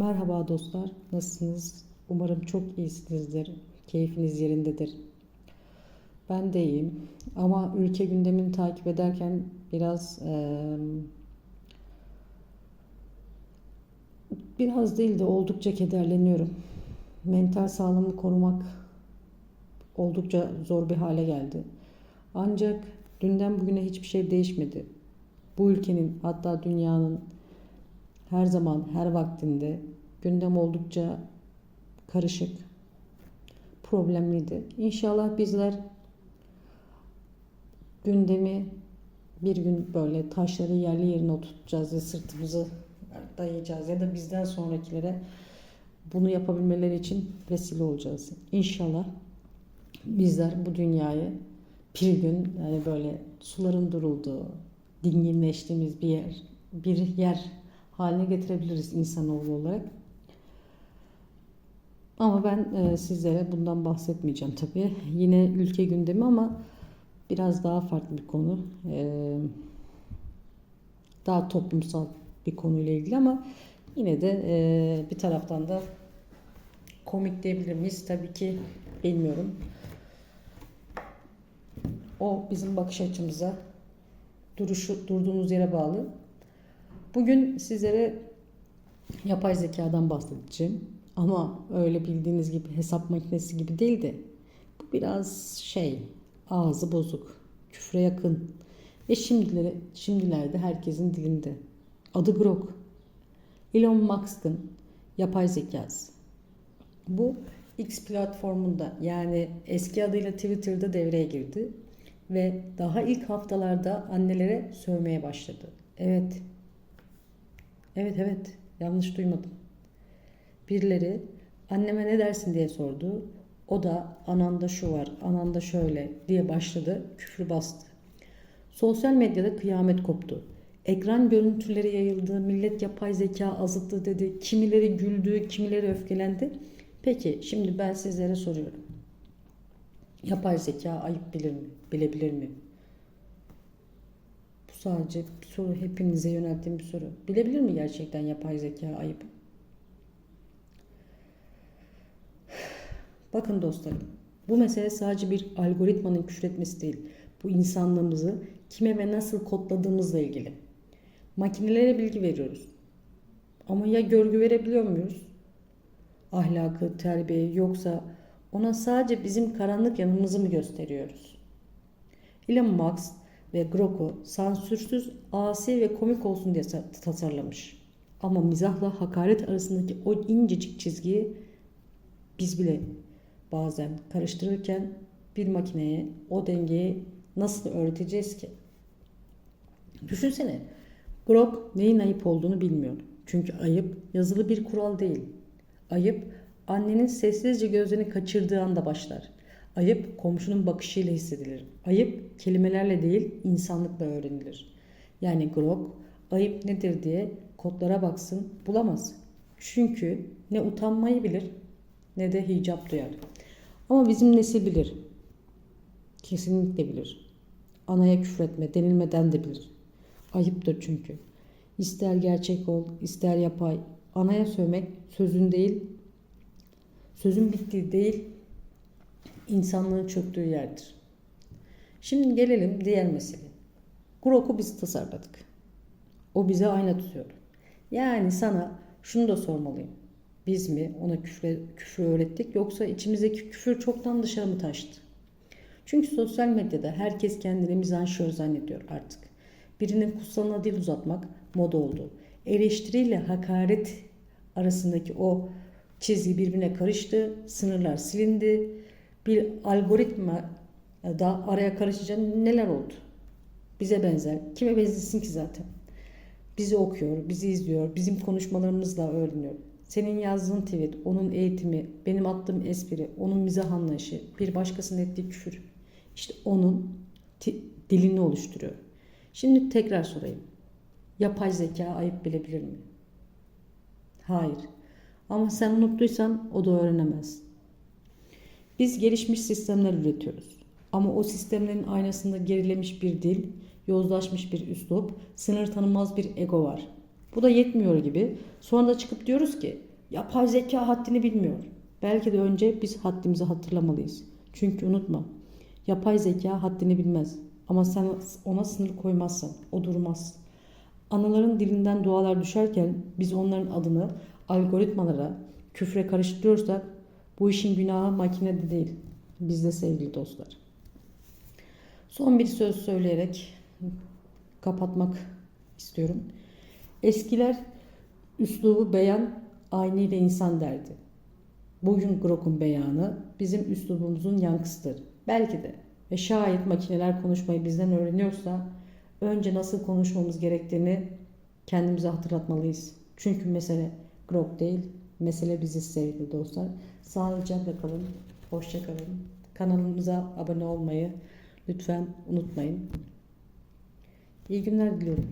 Merhaba dostlar, nasılsınız? Umarım çok iyisinizdir, keyfiniz yerindedir. Ben de iyiyim ama ülke gündemini takip ederken biraz eee, biraz değil de oldukça kederleniyorum. Mental sağlığımı korumak oldukça zor bir hale geldi. Ancak dünden bugüne hiçbir şey değişmedi. Bu ülkenin hatta dünyanın her zaman her vaktinde gündem oldukça karışık, problemliydi. İnşallah bizler gündemi bir gün böyle taşları yerli yerine oturtacağız ve sırtımızı dayayacağız ya da bizden sonrakilere bunu yapabilmeleri için vesile olacağız. İnşallah bizler bu dünyayı bir gün yani böyle suların durulduğu, dinginleştiğimiz bir yer, bir yer haline getirebiliriz insanoğlu olarak. Ama ben e, sizlere bundan bahsetmeyeceğim tabii. Yine ülke gündemi ama biraz daha farklı bir konu. E, daha toplumsal bir konuyla ilgili ama yine de e, bir taraftan da komik diyebilir miyiz? Tabii ki bilmiyorum. O bizim bakış açımıza, duruşu, durduğumuz yere bağlı. Bugün sizlere yapay zekadan bahsedeceğim. Ama öyle bildiğiniz gibi hesap makinesi gibi değil de bu biraz şey ağzı bozuk, küfre yakın ve şimdilere, şimdilerde herkesin dilinde. Adı Grok. Elon Musk'ın yapay zekası. Bu X platformunda yani eski adıyla Twitter'da devreye girdi ve daha ilk haftalarda annelere sövmeye başladı. Evet. Evet evet yanlış duymadım. Birileri anneme ne dersin diye sordu. O da ananda şu var, ananda şöyle diye başladı, küfrü bastı. Sosyal medyada kıyamet koptu. Ekran görüntüleri yayıldı, millet yapay zeka azıttı dedi. Kimileri güldü, kimileri öfkelendi. Peki şimdi ben sizlere soruyorum. Yapay zeka ayıp bilir mi? Bilebilir mi? Bu sadece bir soru. Hepinize yönelttiğim bir soru. Bilebilir mi gerçekten yapay zeka ayıp? Bakın dostlarım. Bu mesele sadece bir algoritmanın küfretmesi değil. Bu insanlığımızı kime ve nasıl kodladığımızla ilgili. Makinelere bilgi veriyoruz. Ama ya görgü verebiliyor muyuz? Ahlakı, terbiye yoksa ona sadece bizim karanlık yanımızı mı gösteriyoruz? Elon Musk ve Grok'u sansürsüz, asi ve komik olsun diye tasarlamış. Ama mizahla hakaret arasındaki o incecik çizgiyi biz bile bazen karıştırırken bir makineye o dengeyi nasıl öğreteceğiz ki? Düşünsene, Grok neyin ayıp olduğunu bilmiyor. Çünkü ayıp yazılı bir kural değil. Ayıp annenin sessizce gözlerini kaçırdığı anda başlar. Ayıp komşunun bakışıyla hissedilir. Ayıp kelimelerle değil insanlıkla öğrenilir. Yani Grok ayıp nedir diye kodlara baksın bulamaz. Çünkü ne utanmayı bilir ne de hicap duyar. Ama bizim nesil bilir. Kesinlikle bilir. Anaya küfretme denilmeden de bilir. Ayıptır çünkü. İster gerçek ol, ister yapay. Anaya sövmek sözün değil, sözün bittiği değil, insanlığın çöktüğü yerdir. Şimdi gelelim diğer mesele. Grok'u biz tasarladık. O bize ayna tutuyor. Yani sana şunu da sormalıyım. Biz mi ona küfür, küfür öğrettik yoksa içimizdeki küfür çoktan dışarı mı taştı? Çünkü sosyal medyada herkes kendini mizanşör zannediyor artık. Birinin kutsalına dil uzatmak moda oldu. Eleştiriyle hakaret arasındaki o çizgi birbirine karıştı, sınırlar silindi. Bir algoritma da araya karışınca neler oldu? Bize benzer. Kime benzesin ki zaten? Bizi okuyor, bizi izliyor, bizim konuşmalarımızla öğreniyor. Senin yazdığın tweet, onun eğitimi, benim attığım espri, onun mizah anlayışı, bir başkasının ettiği küfür. İşte onun dilini oluşturuyor. Şimdi tekrar sorayım. Yapay zeka ayıp bilebilir mi? Hayır. Ama sen unuttuysan o da öğrenemez. Biz gelişmiş sistemler üretiyoruz. Ama o sistemlerin aynasında gerilemiş bir dil, yozlaşmış bir üslup, sınır tanımaz bir ego var. Bu da yetmiyor gibi. Sonra da çıkıp diyoruz ki Yapay zeka haddini bilmiyor. Belki de önce biz haddimizi hatırlamalıyız. Çünkü unutma, yapay zeka haddini bilmez. Ama sen ona sınır koymazsan o durmaz. Anaların dilinden dualar düşerken biz onların adını algoritmalara, küfre karıştırıyorsak bu işin günahı makinede değil. Bizde sevgili dostlar. Son bir söz söyleyerek kapatmak istiyorum. Eskiler üslubu beyan aynı insan derdi. Bugün Grok'un beyanı bizim üslubumuzun yankısıdır. Belki de ve şayet makineler konuşmayı bizden öğreniyorsa önce nasıl konuşmamız gerektiğini kendimize hatırlatmalıyız. Çünkü mesele Grok değil, mesele biziz sevgili dostlar. Sağlıcakla kalın, hoşça kalın. Kanalımıza abone olmayı lütfen unutmayın. İyi günler diliyorum.